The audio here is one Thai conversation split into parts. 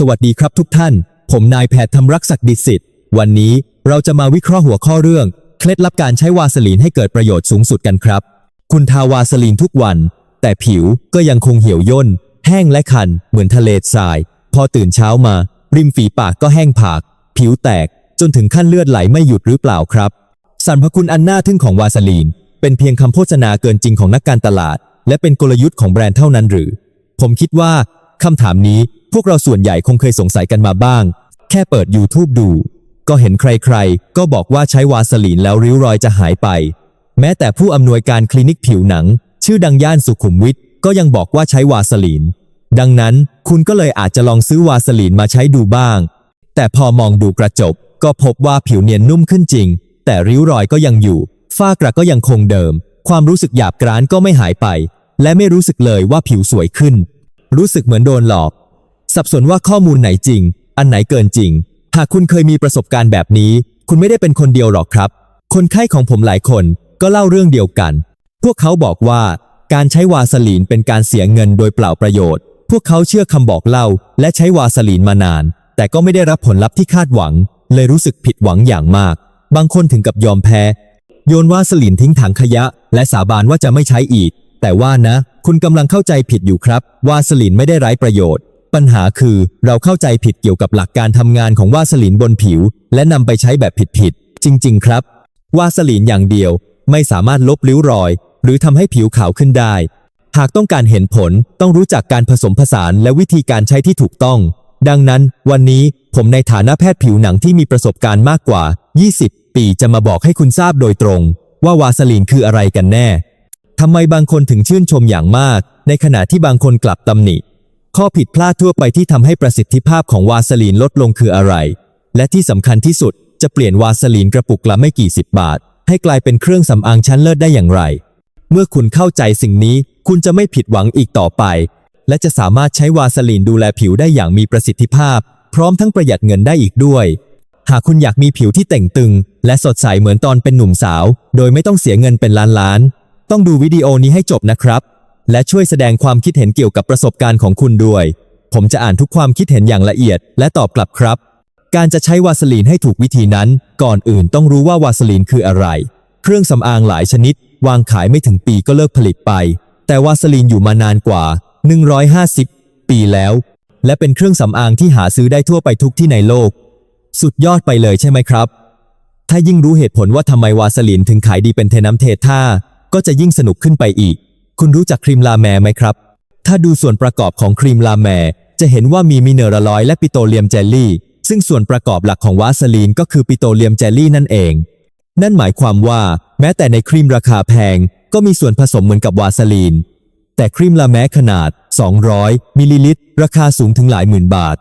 สวัสดีครับทุกท่าน ผมนายแพทย์ธรรมรักษ์ศักดิ์ดิสิทธิ์ วันนี้เราจะมาวิเคราะห์หัวข้อเรื่อง เคล็ดลับการใช้วาสลีนให้เกิดประโยชน์สูงสุดกันครับ คุณทาวาสลีนทุกวัน แต่ผิวก็ยังคงเหี่ยวย่น แห้งและคัน เหมือนทะเลทราย พอตื่นเช้ามา ริมฝีปากก็แห้งผาก ผิวแตกจนถึงขั้นเลือดไหลไม่หยุดหรือเปล่าครับ สรรพคุณอันน่าทึ่งของวาสลีน เป็นเพียงคำโฆษณาเกินจริงของนักการตลาด และเป็นกลยุทธ์ของแบรนด์เท่านั้นหรือ ผมคิดว่าคำถามนี้ พวกเราส่วนใหญ่คงเคยสงสัยกันมาบ้าง แค่เปิด YouTube ดู ก็เห็นใครๆ ก็บอกว่าใช้วาสลีนแล้วริ้วรอยจะหายไป แม้แต่ผู้อำนวยการคลินิกผิวหนัง ชื่อดังย่านสุขุมวิทก็ยังบอกว่าใช้วาสลีน ดังนั้นคุณก็เลยอาจจะลองซื้อวาสลีนมาใช้ดูบ้าง แต่พอมองดูกระจก ก็พบว่าผิวเนียนนุ่มขึ้นจริง แต่ริ้วรอยก็ยังอยู่ ฝ้ากระก็ยังคงเดิม ความรู้สึกหยาบกร้านก็ไม่หายไป และไม่รู้สึกเลยว่าผิวสวยขึ้น รู้สึกเหมือนโดนหลอก สับสนว่าข้อมูลไหนจริง อันไหนเกินจริง หากคุณเคยมีประสบการณ์แบบนี้ คุณไม่ได้เป็นคนเดียวหรอกครับ คนไข้ของผมหลายคนก็เล่าเรื่องเดียวกัน พวกเขาบอกว่าการใช้วาสลีนเป็นการเสียเงินโดยเปล่าประโยชน์ พวกเขาเชื่อคำบอกเล่า และใช้วาสลีนมานาน แต่ก็ไม่ได้รับผลลัพธ์ที่คาดหวัง เลยรู้สึกผิดหวังอย่างมาก บางคนถึงกับยอมแพ้ โยนวาสลีนทิ้งถังขยะ และสาบานว่าจะไม่ใช้อีก แต่ว่านะ คุณกำลังเข้าใจผิดอยู่ครับ วาสลีนไม่ได้ไร้ประโยชน์ ปัญหาคือเราเข้าใจผิดเกี่ยวกับหลักการทำงานของวาสลีนบนผิว และนำไปใช้แบบผิดๆ จริง ๆ ครับ วาสลีนอย่างเดียวไม่สามารถลบริ้วรอย หรือทำให้ผิวขาวขึ้นได้ หากต้องการเห็นผลต้องรู้จักการผสมผสานและวิธีการใช้ที่ถูกต้อง ดังนั้น วันนี้ผมในฐานะแพทย์ผิวหนังที่มีประสบการณ์มากกว่า 20 ปีจะมาบอกให้คุณทราบโดยตรง ว่าวาสลีนคืออะไรกันแน่ทำไมบางคนถึงชื่นชมอย่างมาก ในขณะที่บางคนกลับตำหนิ ข้อผิดพลาดทั่วไปที่ทำให้ประสิทธิภาพของวาสลีนลดลงคืออะไร และที่สำคัญที่สุดจะเปลี่ยนวาสลีนกระปุกละไม่กี่สิบบาท ให้กลายเป็นเครื่องสำอางชั้นเลิศได้อย่างไร เมื่อคุณเข้าใจสิ่งนี้ คุณจะไม่ผิดหวังอีกต่อไป และจะสามารถใช้วาสลีนดูแลผิวได้อย่างมีประสิทธิภาพ พร้อมทั้งประหยัดเงินได้อีกด้วย หากคุณอยากมีผิวที่เต่งตึง และสดใสเหมือนตอนเป็นหนุ่มสาว โดยไม่ต้องเสียเงินเป็นล้านล้านๆต้องดูวิดีโอนี้ให้จบนะครับ และช่วยแสดงความคิดเห็นเกี่ยวกับประสบการณ์ของคุณด้วย ผมจะอ่านทุกความคิดเห็นอย่างละเอียด และตอบกลับครับ การจะใช้วาสลีนให้ถูกวิธีนั้น ก่อนอื่นต้องรู้ว่าวาสลีนคืออะไร เครื่องสำอางหลายชนิด วางขายไม่ถึงปีก็เลิกผลิตไป แต่วาสลีนอยู่มานานกว่า 150 ปีแล้ว และเป็นเครื่องสำอางที่หาซื้อได้ทั่วไปทุกที่ในโลก สุดยอดไปเลยใช่ไหมครับ ถ้ายิ่งรู้เหตุผลว่าทำไมวาสลีนถึงขายดีเป็นเทน้ำเทท่าก็จะยิ่งสนุกขึ้นไปอีก คุณรู้จักครีมลาแมร์ไหมครับ ถ้าดูส่วนประกอบของครีมลาแมร์จะเห็นว่ามีมิเนอรัลอยและปิโตรเลียมเจลลี่ ซึ่งส่วนประกอบหลักของวาสลีนก็คือปิโตรเลียมเจลลี่นั่นเอง นั่นหมายความว่า แม้แต่ในครีมราคาแพง ก็มีส่วนผสมเหมือนกับวาสลีน แต่ครีมลาแมร์ขนาด 200 มิลลิลิตร ราคาสูงถึงหลายหมื่นบาท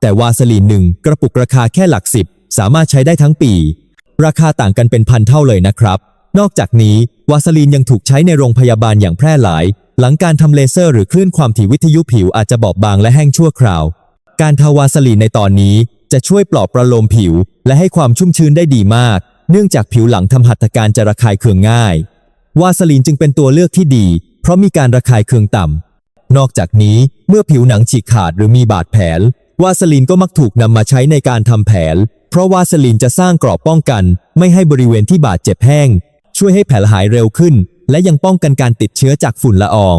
แต่วาสลีนหนึ่งกระปุกราคาแค่หลักสิบสามารถใช้ได้ทั้งปี ราคาต่างกันเป็นพันเท่าเลยนะครับ นอกจากนี้ วาสลีนยังถูกใช้ในโรงพยาบาลอย่างแพร่หลาย หลังการทำเลเซอร์หรือคลื่นความถี่วิทยุผิวอาจจะบอบบางและแห้งชั่วคราว การทาวาสลีนในตอนนี้จะช่วยปลอบประโลมผิว และให้ความชุ่มชื้นได้ดีมาก เนื่องจากผิวหลังทำหัตถการจะระคายเคืองง่าย วาสลีนจึงเป็นตัวเลือกที่ดี เพราะมีการระคายเคืองต่ำนอกจากนี้เมื่อผิวหนังฉีกขาดหรือมีบาดแผล วาสลีนก็มักถูกนำมาใช้ในการทำแผล เพราะวาสลีนจะสร้างกรอบป้องกัน ไม่ให้บริเวณที่บาดเจ็บแห้ง ช่วยให้แผลหายเร็วขึ้น และยังป้องกันการติดเชื้อจากฝุ่นละออง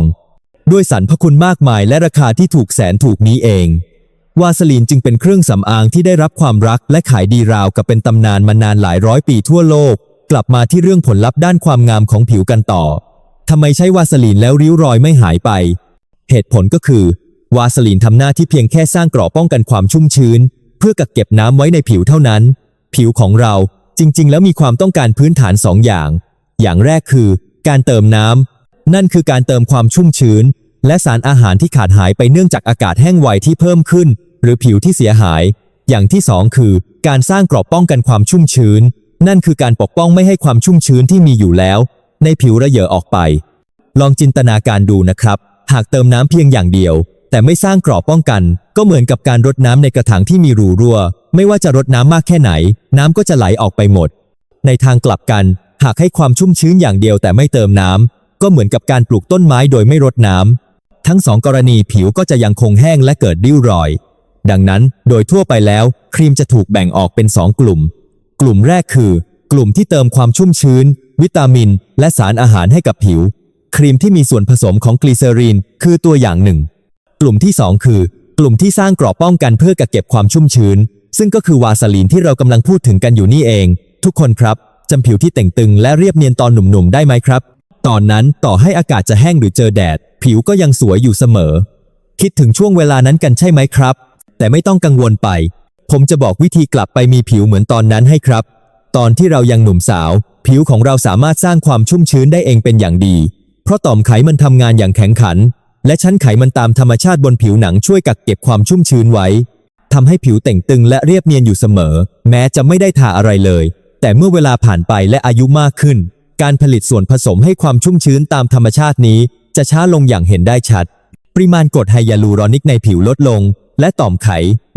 ด้วยสรรพคุณมากมายและราคาที่ถูกแสนถูกนี้เอง วาสลีนจึงเป็นเครื่องสำอางที่ได้รับความรักและขายดีราวกับเป็นตำนานมานานหลายร้อยปีทั่วโลก กลับมาที่เรื่องผลลัพธ์ด้านความงามของผิวกันต่อทำไมใช้วาสลีนแล้วริ้วรอยไม่หายไป เหตุผลก็คือ วาสลีนทำหน้าที่เพียงแค่สร้างกรอบป้องกันความชุ่มชื้น เพื่อกักเก็บน้ำไว้ในผิวเท่านั้น ผิวของเราจริง ๆ แล้วมีความต้องการพื้นฐานสองอย่าง อย่างแรกคือ การเติมน้ำ นั่นคือการเติมความชุ่มชื้น และสารอาหารที่ขาดหายไปเนื่องจากอากาศแห้งไวที่เพิ่มขึ้น หรือผิวที่เสียหาย อย่างที่สองคือ การสร้างกรอบป้องกันความชุ่มชื้น นั่นคือการปกป้องไม่ให้ความชุ่มชื้นที่มีอยู่แล้ว ในผิวระเหยอออกไป ลองจินตนาการดูนะครับ หากเติมน้ำเพียงอย่างเดียว แต่ไม่สร้างกรอบป้องกัน ก็เหมือนกับการรดน้ำในกระถางที่มีรูรั่ว ไม่ว่าจะรดน้ำมากแค่ไหน น้ำก็จะไหลออกไปหมด ในทางกลับกัน หากให้ความชุ่มชื้นอย่างเดียวแต่ไม่เติมน้ำ ก็เหมือนกับการปลูกต้นไม้โดยไม่รดน้ำ ทั้งสองกรณีผิวก็จะยังคงแห้งและเกิดริ้วรอย ดังนั้นโดยทั่วไปแล้วครีมจะถูกแบ่งออกเป็น2กลุ่ม กลุ่มแรกคือ กลุ่มที่เติมความชุ่มชื้น วิตามิน และสารอาหารให้กับผิว ครีมที่มีส่วนผสมของกลีเซอรีนคือตัวอย่างหนึ่ง กลุ่มที่2คือ กลุ่มที่สร้างกรอบป้องกันเพื่อกักเก็บความชุ่มชื้น ซึ่งก็คือวาสลีนที่เรากำลังพูดถึงกันอยู่นี่เอง ทุกคนครับ จำผิวที่เต่งตึงและเรียบเนียนตอนหนุ่มๆได้ไหมครับ ตอนนั้นต่อให้อากาศจะแห้งหรือเจอแดด ผิวก็ยังสวยอยู่เสมอ คิดถึงช่วงเวลานั้นกันใช่ไหมครับ แต่ไม่ต้องกังวลไป ผมจะบอกวิธีกลับไปมีผิวเหมือนตอนนั้นให้ครับ ตอนที่เรายังหนุ่มสาว ผิวของเราสามารถสร้างความชุ่มชื้นได้เองเป็นอย่างดี เพราะต่อมไขมันทำงานอย่างแข็งขัน และชั้นไขมันตามธรรมชาติบนผิวหนังช่วยกักเก็บความชุ่มชื้นไว้ทำให้ผิวเต่งตึงและเรียบเนียนอยู่เสมอ แม้จะไม่ได้ทาอะไรเลย แต่เมื่อเวลาผ่านไปและอายุมากขึ้น การผลิตส่วนผสมให้ความชุ่มชื้นตามธรรมชาตินี้ จะช้าลงอย่างเห็นได้ชัด ปริมาณกรดไฮยาลูรอนิกในผิวลดลง และต่อมไข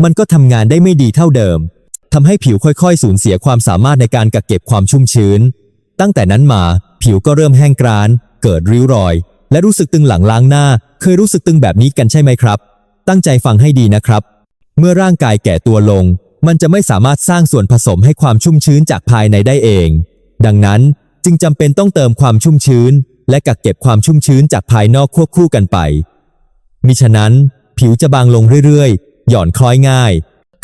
มันก็ทำงานได้ไม่ดีเท่าเดิมทำให้ผิวค่อยๆ สูญเสียความสามารถในการกักเก็บความชุ่มชื้น ตั้งแต่นั้นมาผิวก็เริ่มแห้งกร้าน เกิดริ้วรอย และรู้สึกตึงหลังล้างหน้า เคยรู้สึกตึงแบบนี้กันใช่ไหมครับ ตั้งใจฟังให้ดีนะครับ เมื่อร่างกายแก่ตัวลง มันจะไม่สามารถสร้างส่วนผสมให้ความชุ่มชื้นจากภายในได้เอง ดังนั้นจึงจำเป็นต้องเติมความชุ่มชื้น และกักเก็บความชุ่มชื้นจากภายนอกควบคู่กันไป มิฉะนั้น ผิวจะบางลงเรื่อยๆ หย่อนคล้อยง่าย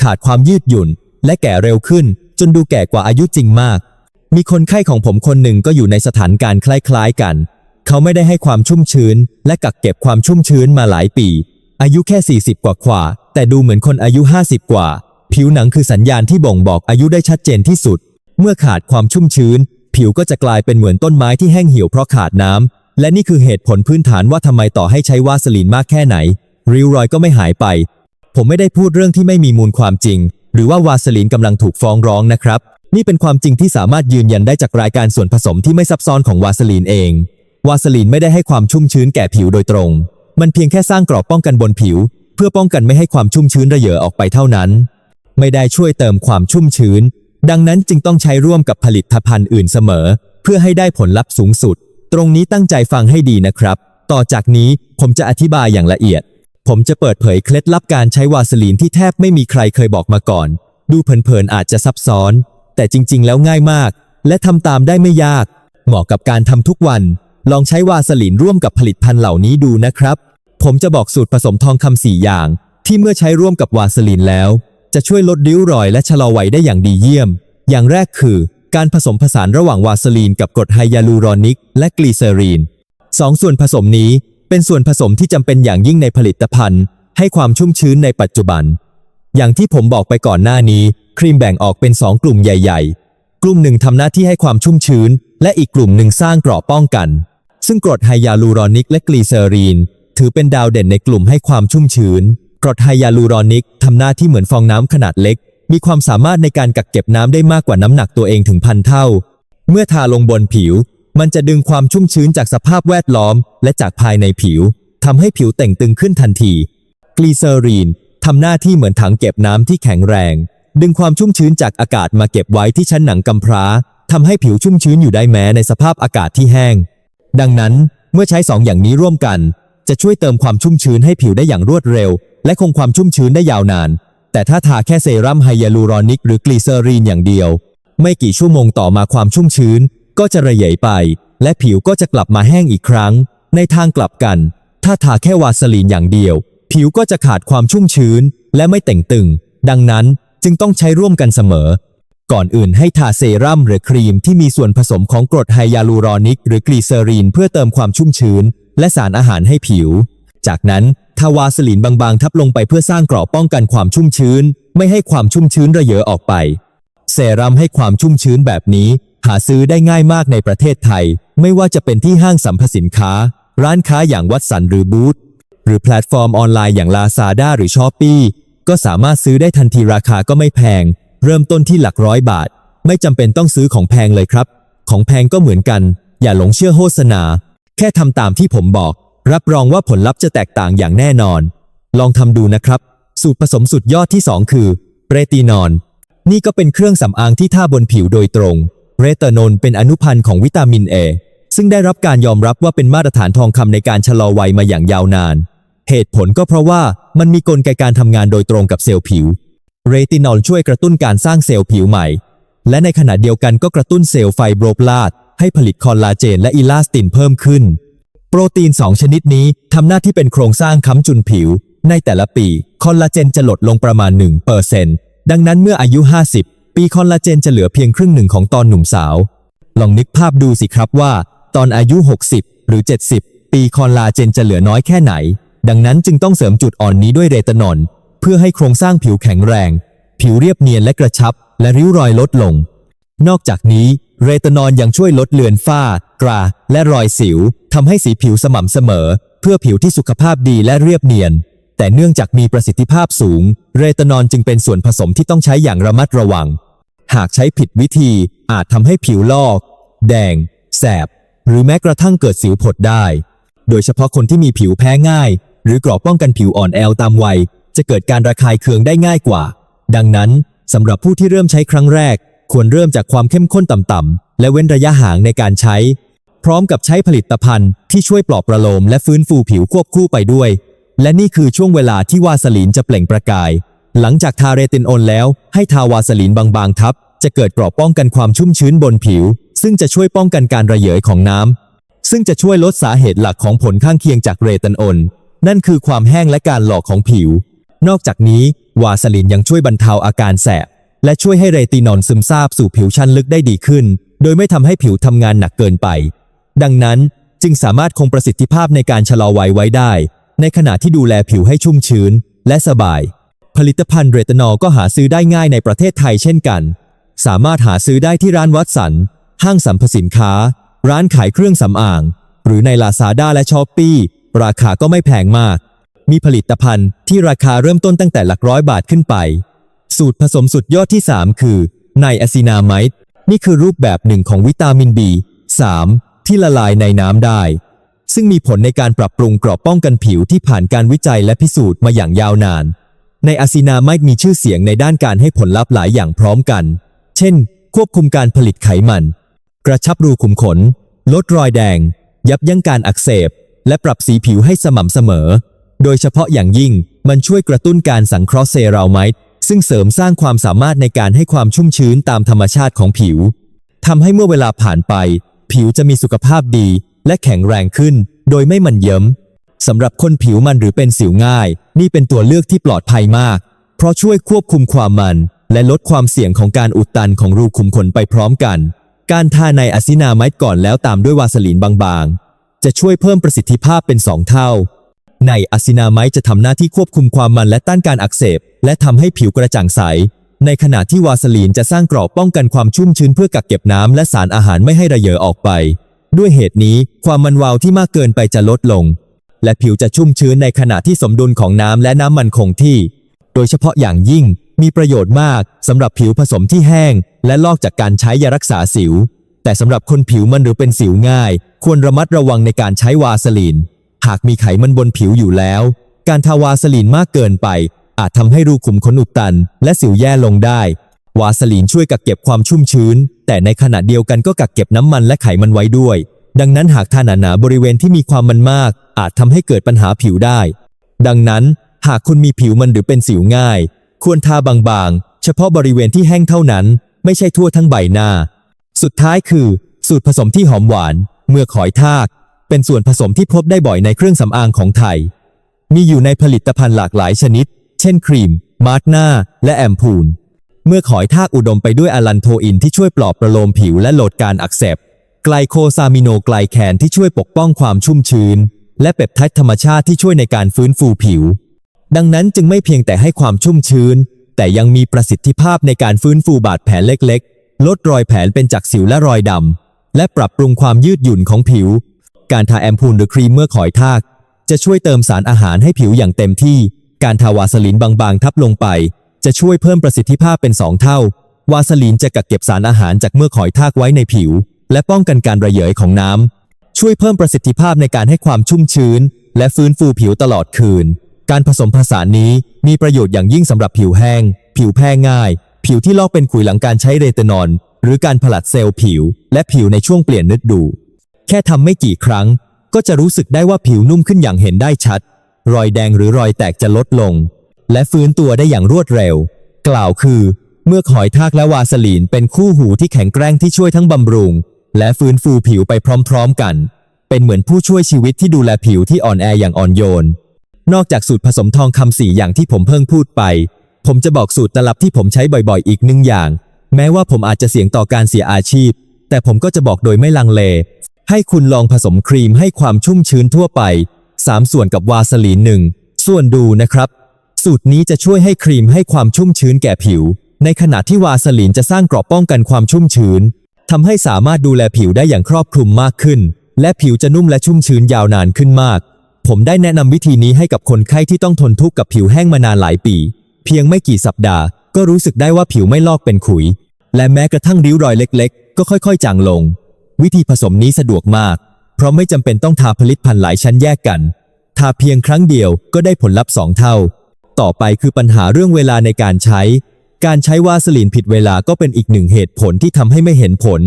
ขาดความยืดหยุ่น และแก่เร็วขึ้น จนดูแก่กว่าอายุจริงมาก มีคนไข้ของผมคนหนึ่งก็อยู่ในสถานการณ์คล้ายๆกัน เขาไม่ได้ให้ความชุ่มชื้น และกักเก็บความชุ่มชื้นมาหลายปี อายุแค่ 40 กว่ากว่าๆแต่ดูเหมือนคนอายุ 50 กว่า ผิวหนังคือสัญญาณที่บ่งบอกอายุได้ชัดเจนที่สุด เมื่อขาดความชุ่มชื้น ผิวก็จะกลายเป็นเหมือนต้นไม้ที่แห้งเหี่ยวเพราะขาดน้ำ และนี่คือเหตุผลพื้นฐานว่าทำไมต่อให้ใช้วาสลีนมากแค่ไหน ริ้วรอยก็ไม่หายไป ผมไม่ได้พูดเรื่องที่ไม่มีมูลความจริง หรือว่าวาสลีนกำลังถูกฟ้องร้องนะครับ นี่เป็นความจริงที่สามารถยืนยันได้จากรายการส่วนผสมที่ไม่ซับซ้อนของวาสลีนเอง วาสลีนไม่ได้ให้ความชุ่มชื้นแก่ผิวโดยตรง มันเพียงแค่สร้างกรอบป้องกันบนผิว เพื่อป้องกันไม่ให้ความชุ่มชื้นระเหยอออกไปเท่านั้น ไม่ได้ช่วยเติมความชุ่มชื้น ดังนั้นจึงต้องใช้ร่วมกับผลิตภัณฑ์อื่นเสมอ เพื่อให้ได้ผลลัพธ์สูงสุด ตรงนี้ตั้งใจฟังให้ดีนะครับ ต่อจากนี้ผมจะอธิบายอย่างละเอียด ผมจะเปิดเผยเคล็ดลับการใช้วาสลีนที่แทบไม่มีใครเคยบอกมาก่อน ดูเผินๆอาจจะซับซ้อน แต่จริง ๆ แล้วง่ายมาก และทำตามได้ไม่ยาก เหมาะกับการทำทุกวัน ลองใช้วาสลีนร่วมกับผลิตภัณฑ์เหล่านี้ดูนะครับ ผมจะบอกสูตรผสมทองคำสี่อย่าง ที่เมื่อใช้ร่วมกับวาสลีนแล้ว จะช่วยลดริ้วรอยและชะลอวัยได้อย่างดีเยี่ยม อย่างแรกคือ การผสมผสานระหว่างวาสลีนกับกรดไฮยาลูรอนิก และกลีเซอรีนสองส่วนผสมนี้เป็นส่วนผสมที่จำเป็นอย่างยิ่งในผลิตภัณฑ์ ให้ความชุ่มชื้นในปัจจุบัน อย่างที่ผมบอกไปก่อนหน้านี้ ครีมแบ่งออกเป็น2กลุ่มใหญ่ ๆ กลุ่มหนึ่งทำหน้าที่ให้ความชุ่มชื้น และอีกกลุ่มหนึ่งสร้างเกราะป้องกัน ซึ่งกรดไฮยาลูรอนิกและกลีเซอรีน ถือเป็นดาวเด่นในกลุ่มให้ความชุ่มชื้น กรดไฮยาลูรอนิกทำหน้าที่เหมือนฟองน้ำขนาดเล็ก มีความสามารถในการกักเก็บน้ำได้มากกว่าน้ำหนักตัวเองถึงพันเท่า เมื่อทาลงบนผิว มันจะดึงความชุ่มชื้นจากสภาพแวดล้อม และจากภายในผิวทำให้ผิวเต่งตึงขึ้นทันที กลีเซอรีนทำหน้าที่เหมือนถังเก็บน้ำที่แข็งแรง ดึงความชุ่มชื้นจากอากาศมาเก็บไว้ที่ชั้นหนังกำพร้าทำให้ผิวชุ่มชื้นอยู่ได้แม้ในสภาพอากาศที่แห้ง ดังนั้นเมื่อใช้สองอย่างนี้ร่วมกัน จะช่วยเติมความชุ่มชื้นให้ผิวได้อย่างรวดเร็ว และคงความชุ่มชื้นได้ยาวนาน แต่ถ้าทาแค่เซรั่มไฮยาลูรอนิกหรือกลีเซอรีนอย่างเดียว ไม่กี่ชั่วโมงต่อมาความชุ่มชื้น ก็จะระเหยไป และผิวก็จะกลับมาแห้งอีกครั้ง ในทางกลับกัน ถ้าทาแค่วาสลีนอย่างเดียว ผิวก็จะขาดความชุ่มชื้น และไม่เต่งตึง ดังนั้นจึงต้องใช้ร่วมกันเสมอ ก่อนอื่นให้ทาเซรั่มหรือครีมที่มีส่วนผสมของกรดไฮยาลูรอนิก หรือกลีเซอรีนเพื่อเติมความชุ่มชื้น และสารอาหารให้ผิว จากนั้น ทาวาสลีนบางๆ ทับลงไปเพื่อสร้างเกราะป้องกันความชุ่มชื้น ไม่ให้ความชุ่มชื้นระเหยอออกไป เซรั่มให้ความชุ่มชื้นแบบนี้ หาซื้อได้ง่ายมากในประเทศไทย ไม่ว่าจะเป็นที่ห้างสรรพสินค้า ร้านค้าอย่างวัดสันหรือบูธหรือแพลตฟอร์มออนไลน์อย่าง Lazada หรือ s h อ p e e ก็สามารถซื้อได้ทันทีราคาก็ไม่แพง เริ่มต้นที่หลักร้อยบาท ไม่จำเป็นต้องซื้อของแพงเลยครับ ของแพงก็เหมือนกัน อย่าหลงเชื่อโฆษณา แค่ทำตามที่ผมบอก รับรองว่าผลลัพธ์จะแตกต่างอย่างแน่นอน ลองทำดูนะครับ สูตรผสมสุดยอดที่ 2 คือเรตินอลนี่ก็เป็นเครื่องสำอางที่ท่าบนผิวโดยตรงเรตานอลเป็นอนุพันธ์ของวิตามินเอซึ่งได้รับการยอมรับว่าเป็นมาตรฐานทองคำในการชะลอวัยมาอย่างยาวนาน เหตุผลก็เพราะว่ามันมีกลไกการทำงานโดยตรงกับเซลล์ผิว เรตินอลช่วยกระตุ้นการสร้างเซลล์ผิวใหม่ และในขณะเดียวกันก็กระตุ้นเซลล์ไฟโบรบลาสให้ผลิตคอลลาเจนและอีลาสตินเพิ่มขึ้น โปรตีน 2 ชนิดนี้ทำหน้าที่เป็นโครงสร้างค้ำจุนผิว ในแต่ละปี คอลลาเจนจะลดลงประมาณ1%ดังนั้นเมื่ออายุ 50 ปีคอลลาเจนจะเหลือเพียงครึ่งหนึ่งของตอนหนุ่มสาว ลองนึกภาพดูสิครับว่า ตอนอายุ 60 หรือ 70 ปีคอลลาเจนจะเหลือน้อยแค่ไหน ดังนั้นจึงต้องเสริมจุดอ่อนนี้ด้วยเรตานอลเพื่อให้โครงสร้างผิวแข็งแรง ผิวเรียบเนียนและกระชับ และริ้วรอยลดลง นอกจากนี้ เรตานอลยังช่วยลดเลือนฝ้า กรา และรอยสิวทำให้สีผิวสม่ำเสมอ เพื่อผิวที่สุขภาพดีและเรียบเนียน แต่เนื่องจากมีประสิทธิภาพสูง เรตานอลจึงเป็นส่วนผสมที่ต้องใช้อย่างระมัดระวัง หากใช้ผิดวิธีอาจทำให้ผิวลอก แดง แสบ หรือแม้กระทั่งเกิดสิวผดได้ โดยเฉพาะคนที่มีผิวแพ้ง่าย หรือกรอบป้องกันผิวอ่อนแอตามวัย จะเกิดการระคายเคืองได้ง่ายกว่า ดังนั้นสำหรับผู้ที่เริ่มใช้ครั้งแรก ควรเริ่มจากความเข้มข้นต่ำๆและเว้นระยะห่างในการใช้ พร้อมกับใช้ผลิตภัณฑ์ที่ช่วยปลอบประโลมและฟื้นฟูผิวควบคู่ไปด้วย และนี่คือช่วงเวลาที่วาสลีนจะเปล่งประกาย หลังจากทาเรตินโอนแล้ว ให้ทาวาสลีนบางๆทับ จะเกิดกรอบป้องกันความชุ่มชื้นบนผิว ซึ่งจะช่วยป้องกันการระเหยของน้ำซึ่งจะช่วยลดสาเหตุหลักของผลข้างเคียงจากเรตันโอนนั่นคือความแห้งและการหลอกของผิว นอกจากนี้ วาสลินยังช่วยบรรเทาอาการแสบ และช่วยให้เรตินอลซึมซาบสู่ผิวชั้นลึกได้ดีขึ้น โดยไม่ทำให้ผิวทำงานหนักเกินไป ดังนั้นจึงสามารถคงประสิทธิภาพในการชะลอวัยไว้ได้ ในขณะที่ดูแลผิวให้ชุ่มชื้น และสบาย ผลิตภัณฑ์เรตานอลก็หาซื้อได้ง่ายในประเทศไทยเช่นกัน สามารถหาซื้อได้ที่ร้านวัดสัน ห้างสรรพสินค้า ร้านขายเครื่องสำอาง หรือในลาซาด้าและช้อปปี้ราคาก็ไม่แพงมาก มีผลิตภัณฑ์ที่ราคาเริ่มต้นตั้งแต่หลักร้อยบาทขึ้นไป สูตรผสมสุดยอดที่ 3 คือไนอะซินาไมด์นี่คือรูปแบบหนึ่งของวิตามิน B 3ที่ละลายในน้ำได้ ซึ่งมีผลในการปรับปรุงกรอบป้องกันผิวที่ผ่านการวิจัยและพิสูจน์มาอย่างยาวนาน ในอะซินาไมด์มีชื่อเสียงในด้านการให้ผลลัพธ์หลายอย่างพร้อมกัน เช่น ควบคุมการผลิตไขมัน กระชับรูขุมขน ลดรอยแดง ยับยั้งการอักเสบ และปรับสีผิวให้สม่ำเสมอ โดยเฉพาะอย่างยิ่งมันช่วยกระตุ้นการสังเคราะห์เซราไมต์ ซึ่งเสริมสร้างความสามารถในการให้ความชุ่มชื้นตามธรรมชาติของผิวทำให้เมื่อเวลาผ่านไป ผิวจะมีสุขภาพดี และแข็งแรงขึ้น โดยไม่มันเยิ้มสำหรับคนผิวมันหรือเป็นสิวง่าย นี่เป็นตัวเลือกที่ปลอดภัยมาก เพราะช่วยควบคุมความมัน และลดความเสี่ยงของการอุดตันของรูขุมขนไปพร้อมกัน การทาในอะซินาไมด์ก่อนแล้วตามด้วยวาสลีนบางๆ จะช่วยเพิ่มประสิทธิภาพเป็น2เท่า ในอะซินาไมด์จะทำหน้าที่ควบคุมความมันและต้านการอักเสบ และทำให้ผิวกระจ่างใส ในขณะที่วาสลีนจะสร้างกรอบป้องกันความชุ่มชื้นเพื่อกักเก็บน้ำและสารอาหารไม่ให้ระเหยออกไป ด้วยเหตุนี้ความมันวาวที่มากเกินไปจะลดลง และผิวจะชุ่มชื้นในขณะที่สมดุลของน้ำและน้ำมันคงที่ โดยเฉพาะอย่างยิ่งมีประโยชน์มากสำหรับผิวผสมที่แห้ง และลอกจากการใช้ยารักษาสิว แต่สำหรับคนผิวมันหรือเป็นสิวง่าย ควรระมัดระวังในการใช้วาสลีนากมีไขมันบนผิวอยู่แล้ว การทาวาสลีนมากเกินไป อาจทำให้รูขุมขนอุดตัน และสิวแย่ลงได้ วาสลีนช่วยกักเก็บความชุ่มชื้น แต่ในขณะเดียวกันก็กักเก็บน้ำมันและไขมันไว้ด้วย ดังนั้นหากทาหนาๆบริเวณที่มีความมันมาก อาจทำให้เกิดปัญหาผิวได้ ดังนั้น หากคุณมีผิวมันหรือเป็นสิวง่าย ควรทาบางๆ เฉพาะบริเวณที่แห้งเท่านั้น ไม่ใช่ทั่วทั้งใบหน้า สุดท้ายคือ สูตรผสมที่หอมหวาน เมื่อขอยทาก เป็นส่วนผสมที่พบได้บ่อยในเครื่องสำอางของไทย มีอยู่ในผลิตภัณฑ์หลากหลายชนิด เช่นครีม มาร์กหน้า และแอมพูลเมื่อขอยทากอุดมไปด้วยอะลันโทอินที่ช่วยปลอบประโลมผิวและลดการอักเสบ ไกลโคซามิโนไกลแคนที่ช่วยปกป้องความชุ่มชื้น และเปปไทด์ธรรมชาติที่ช่วยในการฟื้นฟูผิว ดังนั้นจึงไม่เพียงแต่ให้ความชุ่มชื้น แต่ยังมีประสิทธิภาพในการฟื้นฟูบาดแผลเล็ก ๆ ลดรอยแผลเป็นจากสิวและรอยดำและปรับปรุงความยืดหยุ่นของผิว การทาแอมพูลหรือครีมเมื่อขอยทาก จะช่วยเติมสารอาหารให้ผิวอย่างเต็มที่ การทาวาสลินบางๆ ทับลงไป จะช่วยเพิ่มประสิทธิภาพเป็น 2 เท่า วาสลีนจะกักเก็บสารอาหารจากเมื่อขอยทากไว้ในผิว และป้องกันการระเหยของน้ำ ช่วยเพิ่มประสิทธิภาพในการให้ความชุ่มชื้น และฟื้นฟูผิวตลอดคืน การผสมผสานนี้มีประโยชน์อย่างยิ่งสำหรับผิวแห้ง ผิวแพ้ง่าย ผิวที่ลอกเป็นขุยหลังการใช้เรตานอลหรือการผลัดเซลล์ผิว และผิวในช่วงเปลี่ยนฤดู แค่ทำไม่กี่ครั้ง ก็จะรู้สึกได้ว่าผิวนุ่มขึ้นอย่างเห็นได้ชัด รอยแดงหรือรอยแตกจะลดลง และฟื้นตัวได้อย่างรวดเร็ว กล่าวคือ เมื่อหอยทากและวาสลีนเป็นคู่หูที่แข็งแกร่งที่ช่วยทั้งบำรุง และฟื้นฟูผิวไปพร้อมๆกัน เป็นเหมือนผู้ช่วยชีวิตที่ดูแลผิวที่อ่อนแออย่างอ่อนโยน นอกจากสูตรผสมทองคำสี่อย่างที่ผมเพิ่งพูดไป ผมจะบอกสูตรตลับที่ผมใช้บ่อยๆ อีกหนึ่งอย่าง แม้ว่าผมอาจจะเสี่ยงต่อการเสียอาชีพ แต่ผมก็จะบอกโดยไม่ลังเล ให้คุณลองผสมครีมให้ความชุ่มชื้นทั่วไป 3 ส่วนกับวาสลีนหนึ่งส่วนดูนะครับ สูตรนี้จะช่วยให้ครีมให้ความชุ่มชื้นแก่ผิว ในขณะที่วาสลีนจะสร้างเกราะป้องกันความชุ่มชื้นทำให้สามารถดูแลผิวได้อย่างครอบคลุมมากขึ้น และผิวจะนุ่มและชุ่มชื้นยาวนานขึ้นมาก ผมได้แนะนำวิธีนี้ให้กับคนไข้ที่ต้องทนทุกข์กับผิวแห้งมานานหลายปี เพียงไม่กี่สัปดาห์ ก็รู้สึกได้ว่าผิวไม่ลอกเป็นขุย และแม้กระทั่งริ้วรอยเล็ก ๆ ก็ค่อย ๆ จางลง วิธีผสมนี้สะดวกมาก เพราะไม่จำเป็นต้องทาผลิตภัณฑ์หลายชั้นแยกกัน ทาเพียงครั้งเดียวก็ได้ผลลัพธ์สองเท่า ต่อไปคือปัญหาเรื่องเวลาในการใช้ การใช้วาสลีนผิดเวลาก็เป็นอีกหนึ่งเหตุผลที่ทำให้ไม่เห็นผล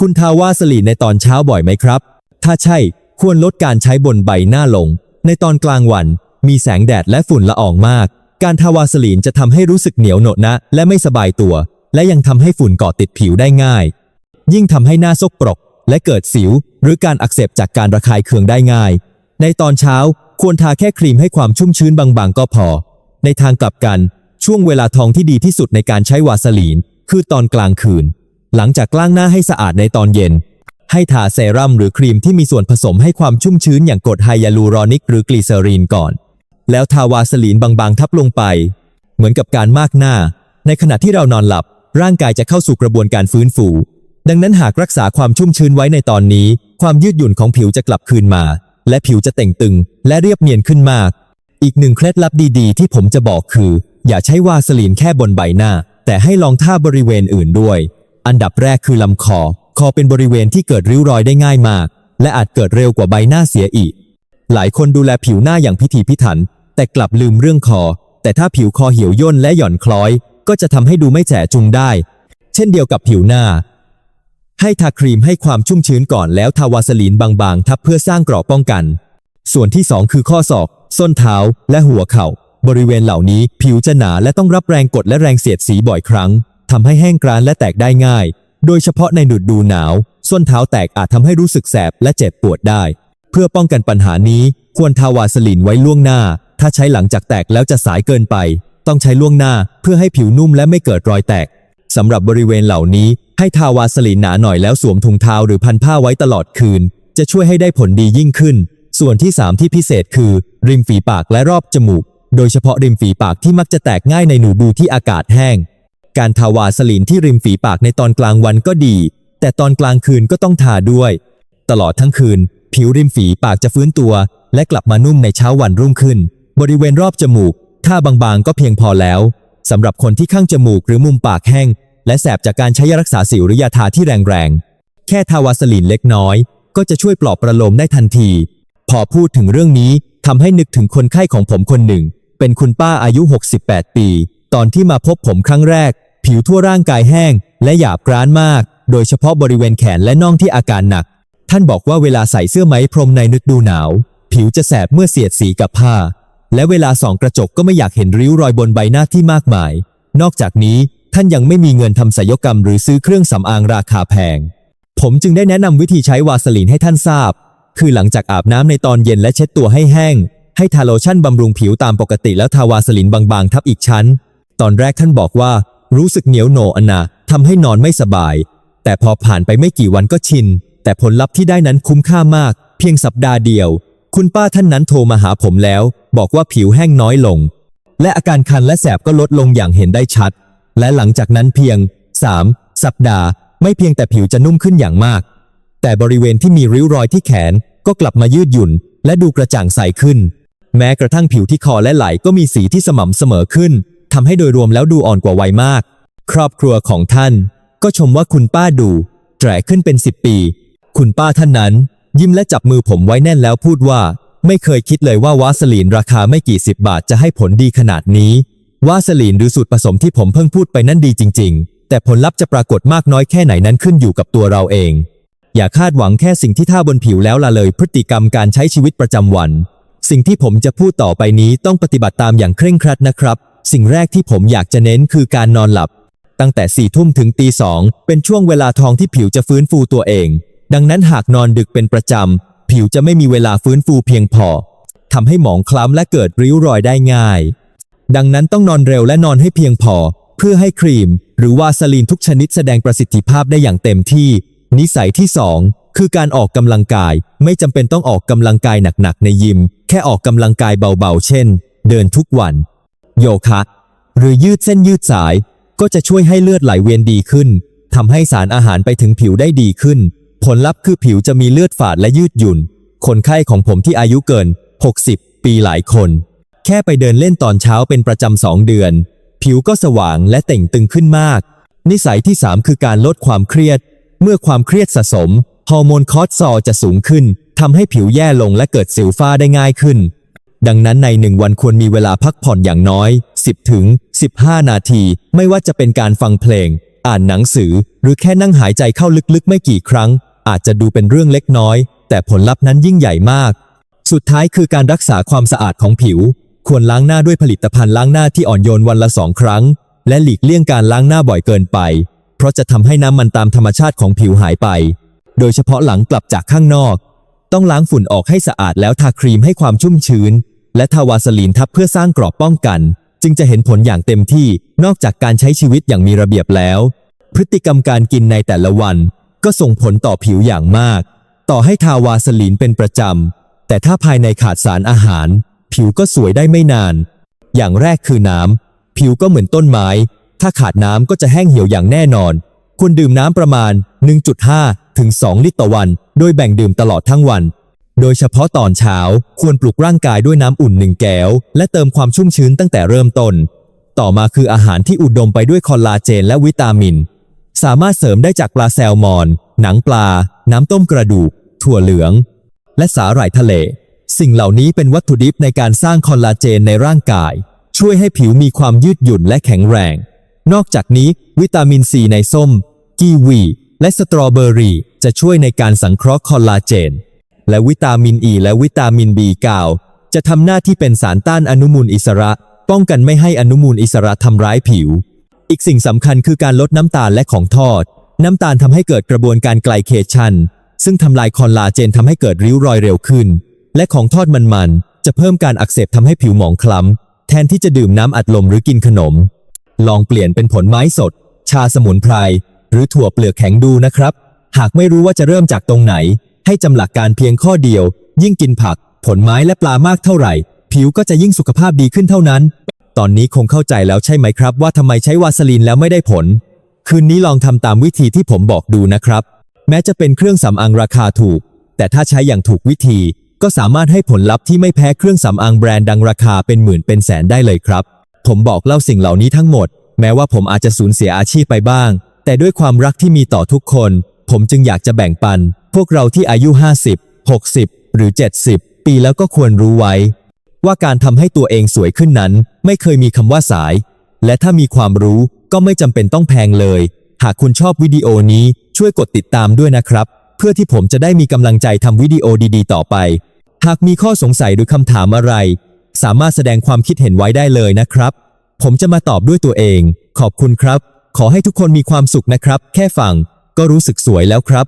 คุณทาวาสลีนในตอนเช้าบ่อยไหมครับ ถ้าใช่ควรลดการใช้บนใบหน้าลง ในตอนกลางวัน มีแสงแดดและฝุ่นละอองมาก การทาวาสลีนจะทำให้รู้สึกเหนียวหนดนะ และไม่สบายตัว และยังทำให้ฝุ่นเกาะติดผิวได้ง่าย ยิ่งทำให้หน้าซกปรก และเกิดสิว หรือการอักเสบจากการระคายเคืองได้ง่าย ในตอนเช้าควรทาแค่ครีมให้ความชุ่มชื้นบางๆ ก็พอ ในทางกลับกัน ช่วงเวลาทองที่ดีที่สุดในการใช้วาสลีน คือตอนกลางคืน หลังจากล้างหน้าให้สะอาดในตอนเย็น ให้ทาเซรั่มหรือครีมที่มีส่วนผสมให้ความชุ่มชื้นอย่างกรดไฮยาลูรอนิก หรือกลีเซอรีนก่อน แล้วทาวาสลีนบางๆ ทับลงไป เหมือนกับการมากหน้า ในขณะที่เรานอนหลับ ร่างกายจะเข้าสู่กระบวนการฟื้นฟู ดังนั้นหากรักษาความชุ่มชื้นไว้ในตอนนี้ ความยืดหยุ่นของผิวจะกลับคืนมา และผิวจะเต่งตึง และเรียบเนียนขึ้นมาก อีกหนึ่งเคล็ดลับดีๆ ที่ผมจะบอกคือ อย่าใช้วาสลีนแค่บนใบหน้า แต่ให้ลองท่าบริเวณอื่นด้วย อันดับแรกคือลำคอ คอเป็นบริเวณที่เกิดริ้วรอยได้ง่ายมาก และอาจเกิดเร็วกว่าใบหน้าเสียอีก หลายคนดูแลผิวหน้าอย่างพิถีพิถัน แต่กลับลืมเรื่องคอ แต่ถ้าผิวคอเหี่ยวย่นและหย่อนคล้อย ก็จะทำให้ดูไม่แฉะจุงได้ เช่นเดียวกับผิวหน้า ให้ทาครีมให้ความชุ่มชื้นก่อนแล้วทาวาสลีนบางๆ ทับเพื่อสร้างเกราะป้องกัน ส่วนที่ 2 คือข้อศอก ส้นเท้า และหัวเข่า บริเวณเหล่านี้ผิวจะหนาและต้องรับแรงกดและแรงเสียดสีบ่อยครั้งทำให้แห้งกรานและแตกได้ง่าย โดยเฉพาะในฤดูหนาว ส้นเท้าแตกอาจทำให้รู้สึกแสบและเจ็บปวดได้ เพื่อป้องกันปัญหานี้ ควรทาวาสลีนไว้ล่วงหน้า ถ้าใช้หลังจากแตกแล้วจะสายเกินไป ต้องใช้ล่วงหน้าเพื่อให้ผิวนุ่มและไม่เกิดรอยแตกสำหรับบริเวณเหล่านี้ ให้ทาวาสลีนหนาหน่อยแล้วสวมถุงเท้าหรือพันผ้าไว้ตลอดคืน จะช่วยให้ได้ผลดียิ่งขึ้น ส่วนที่ 3 ที่พิเศษคือ ริมฝีปากและรอบจมูก โดยเฉพาะริมฝีปากที่มักจะแตกง่ายในหนูดูที่อากาศแห้ง การทาวาสลีนที่ริมฝีปากในตอนกลางวันก็ดี แต่ตอนกลางคืนก็ต้องทาด้วย ตลอดทั้งคืน ผิวริมฝีปากจะฟื้นตัว และกลับมานุ่มในเช้าวันรุ่งขึ้น บริเวณรอบจมูกถ้าบางๆก็เพียงพอแล้วสำหรับคนที่ข้างจมูกหรือมุมปากแห้ง และแสบจากการใช้ยารักษาสิวหรือยาทาที่แรงๆ แค่ทาวาสลีนเล็กน้อย ก็จะช่วยปลอบประโลมได้ทันที พอพูดถึงเรื่องนี้ทำให้นึกถึงคนไข้ของผมคนหนึ่ง เป็นคุณป้าอายุ 68 ปี ตอนที่มาพบผมครั้งแรก ผิวทั่วร่างกายแห้ง และหยาบกร้านมาก โดยเฉพาะบริเวณแขนและน่องที่อาการหนัก ท่านบอกว่าเวลาใส่เสื้อไหมพรมในฤดูหนาว ผิวจะแสบเมื่อเสียดสีกับผ้า และเวลาส่องกระจกก็ไม่อยากเห็นริ้วรอยบนใบหน้าที่มากมาย นอกจากนี้ ท่านยังไม่มีเงินทำศัลยกรรมหรือซื้อเครื่องสำอางราคาแพง ผมจึงได้แนะนำวิธีใช้วาสลีนให้ท่านทราบ คือหลังจากอาบน้ำในตอนเย็นและเช็ดตัวให้แห้ง ให้ทาโลชั่นบำรุงผิวตามปกติแล้วทาวาสลีนบางๆ ทับอีกชั้น ตอนแรกท่านบอกว่า รู้สึกเหนียวโหนอันนาทำให้นอนไม่สบาย แต่พอผ่านไปไม่กี่วันก็ชิน แต่ผลลัพธ์ที่ได้นั้นคุ้มค่ามาก เพียงสัปดาห์เดียว คุณป้าท่านนั้นโทรมาหาผมแล้ว บอกว่าผิวแห้งน้อยลง และอาการคันและแสบก็ลดลงอย่างเห็นได้ชัด และหลังจากนั้นเพียง 3 สัปดาห์ ไม่เพียงแต่ผิวจะนุ่มขึ้นอย่างมาก แต่บริเวณที่มีริ้วรอยที่แขนก็กลับมายืดหยุ่น และดูกระจ่างใสขึ้น แม้กระทั่งผิวที่คอและไหล่ก็มีสีที่สม่ำเสมอขึ้นทำให้โดยรวมแล้วดูอ่อนกว่าวัยมาก ครอบครัวของท่าน ก็ชมว่าคุณป้าดูแก่ขึ้นเป็น10ปี คุณป้าท่านนั้น ยิ้มและจับมือผมไว้แน่นแล้วพูดว่า ไม่เคยคิดเลยว่าวาสลีนราคาไม่กี่สิบบาทจะให้ผลดีขนาดนี้ ว่าสลีนหรือสูตรผสมที่ผมเพิ่งพูดไปนั่นดีจริง ๆ แต่ผลลัพธ์จะปรากฏมากน้อยแค่ไหนนั้นขึ้นอยู่กับตัวเราเอง อย่าคาดหวังแค่สิ่งที่ท่าบนผิวแล้วละเลยพฤติกรรมการใช้ชีวิตประจำวัน สิ่งที่ผมจะพูดต่อไปนี้ต้องปฏิบัติตามอย่างเคร่งครัดนะครับ สิ่งแรกที่ผมอยากจะเน้นคือการนอนหลับ ตั้งแต่สี่ทุ่มถึงตีสองเป็นช่วงเวลาทองที่ผิวจะฟื้นฟูตัวเอง ดังนั้นหากนอนดึกเป็นประจำผิวจะไม่มีเวลาฟื้นฟูเพียงพอทำให้หมองคล้ำและเกิดริ้วรอยได้ง่าย ดังนั้นต้องนอนเร็วและนอนให้เพียงพอ เพื่อให้ครีม หรือวาสลีนทุกชนิดแสดงประสิทธิภาพได้อย่างเต็มที่ นิสัยที่ 2 คือการออกกำลังกาย ไม่จำเป็นต้องออกกำลังกายหนักๆในยิม แค่ออกกำลังกายเบาๆ เช่น เดินทุกวัน โยคะ หรือยืดเส้นยืดสาย ก็จะช่วยให้เลือดไหลเวียนดีขึ้นทำให้สารอาหารไปถึงผิวได้ดีขึ้น ผลลัพธ์คือผิวจะมีเลือดฝาดและยืดหยุ่น คนไข้ของผมที่อายุเกิน 60 ปีหลายคน แค่ไปเดินเล่นตอนเช้าเป็นประจำสองเดือน ผิวก็สว่างและเต่งตึงขึ้นมาก นิสัยที่ 3 คือการลดความเครียด เมื่อความเครียดสะสม ฮอร์โมนคอร์ติซอลจะสูงขึ้นทำให้ผิวแย่ลงและเกิดสิวฝ้าได้ง่ายขึ้น ดังนั้นในหนึ่งวันควรมีเวลาพักผ่อนอย่างน้อย 10ถึง15 นาที ไม่ว่าจะเป็นการฟังเพลง อ่านหนังสือ หรือแค่นั่งหายใจเข้าลึกๆ ไม่กี่ครั้ง อาจจะดูเป็นเรื่องเล็กน้อย แต่ผลลัพธ์นั้นยิ่งใหญ่มาก สุดท้ายคือการรักษาความสะอาดของผิว ควรล้างหน้าด้วยผลิตภัณฑ์ล้างหน้าที่อ่อนโยนวันละสองครั้ง และหลีกเลี่ยงการล้างหน้าบ่อยเกินไป เพราะจะทำให้น้ำมันตามธรรมชาติของผิวหายไป โดยเฉพาะหลังกลับจากข้างนอก ต้องล้างฝุ่นออกให้สะอาดแล้วทาครีมให้ความชุ่มชื้น และทาวาสลีนทับเพื่อสร้างกรอบป้องกัน จึงจะเห็นผลอย่างเต็มที่นอกจากการใช้ชีวิตอย่างมีระเบียบแล้ว พฤติกรรมการกินในแต่ละวัน ก็ส่งผลต่อผิวอย่างมาก ต่อให้ทาวาสลีนเป็นประจำแต่ถ้าภายในขาดสารอาหาร ผิวก็สวยได้ไม่นาน อย่างแรกคือน้ำ ผิวก็เหมือนต้นไม้ ถ้าขาดน้ำก็จะแห้งเหี่ยวอย่างแน่นอน ควรดื่มน้ำประมาณ 1.5 ถึง 2 ลิตรต่อวัน โดยแบ่งดื่มตลอดทั้งวัน โดยเฉพาะตอนเช้าควรปลุกร่างกายด้วยน้ำอุ่นหนึ่งแก้ว และเติมความชุ่มชื้นตั้งแต่เริ่มต้น ต่อมาคืออาหารที่อุดมไปด้วยคอลลาเจนและวิตามิน สามารถเสริมได้จากปลาแซลมอน หนังปลา น้ำต้มกระดูก ถั่วเหลือง และสาหร่ายทะเล สิ่งเหล่านี้เป็นวัตถุดิบในการสร้างคอลลาเจนในร่างกาย ช่วยให้ผิวมีความยืดหยุ่นและแข็งแรง นอกจากนี้ วิตามินซีในส้ม กีวี และสตรอเบอรี่จะช่วยในการสังเคราะห์คอลลาเจน และวิตามินอ e ีและวิตามิน B9 จะทำหน้าที่เป็นสารต้านอนุมูลอิสระ ป้องกันไม่ให้อนุมูลอิสระทำร้ายผิว อีกสิ่งสำคัญคือการลดน้ำตาลและของทอด น้ำตาลทำให้เกิดกระบวนการไกลเคชันซึ่งทำลายคอลลาเจนทำให้เกิดริ้วรอยเร็วขึ้น และของทอดมันๆ จะเพิ่มการอักเสบทำให้ผิวหมองคล้ำ แทนที่จะดื่มน้ำอัดลมหรือกินขนม ลองเปลี่ยนเป็นผลไม้สด ชาสมุนไพร หรือถั่วเปลือกแข็งดูนะครับ หากไม่รู้ว่าจะเริ่มจากตรงไหน ให้จำหลักการเพียงข้อเดียว ยิ่งกินผัก ผลไม้และปลามากเท่าไหร่ ผิวก็จะยิ่งสุขภาพดีขึ้นเท่านั้น ตอนนี้คงเข้าใจแล้วใช่ไหมครับ ว่าทำไมใช้วาสลีนแล้วไม่ได้ผล คืนนี้ลองทำตามวิธีที่ผมบอกดูนะครับ แม้จะเป็นเครื่องสำอางราคาถูก แต่ถ้าใช้อย่างถูกวิธี ก็สามารถให้ผลลัพธ์ที่ไม่แพ้เครื่องสำอางแบรนด์ดังราคาเป็นหมื่นเป็นแสนได้เลยครับ ผมบอกเล่าสิ่งเหล่านี้ทั้งหมด แม้ว่าผมอาจจะสูญเสียอาชีพไปบ้าง แต่ด้วยความรักที่มีต่อทุกคน ผมจึงอยากจะแบ่งปัน พวกเราที่อายุ 50 60 หรือ 70 ปีแล้วก็ควรรู้ไว้ ว่าการทำให้ตัวเองสวยขึ้นนั้น ไม่เคยมีคำว่าสาย และถ้ามีความรู้ก็ไม่จำเป็นต้องแพงเลย หากคุณชอบวิดีโอนี้ช่วยกดติดตามด้วยนะครับ เพื่อที่ผมจะได้มีกำลังใจทำวิดีโอดีๆ ต่อไป หากมีข้อสงสัยหรือคำถามอะไร สามารถแสดงความคิดเห็นไว้ได้เลยนะครับ ผมจะมาตอบด้วยตัวเอง ขอบคุณครับ ขอให้ทุกคนมีความสุขนะครับ แค่ฟังก็รู้สึกสวยแล้วครับ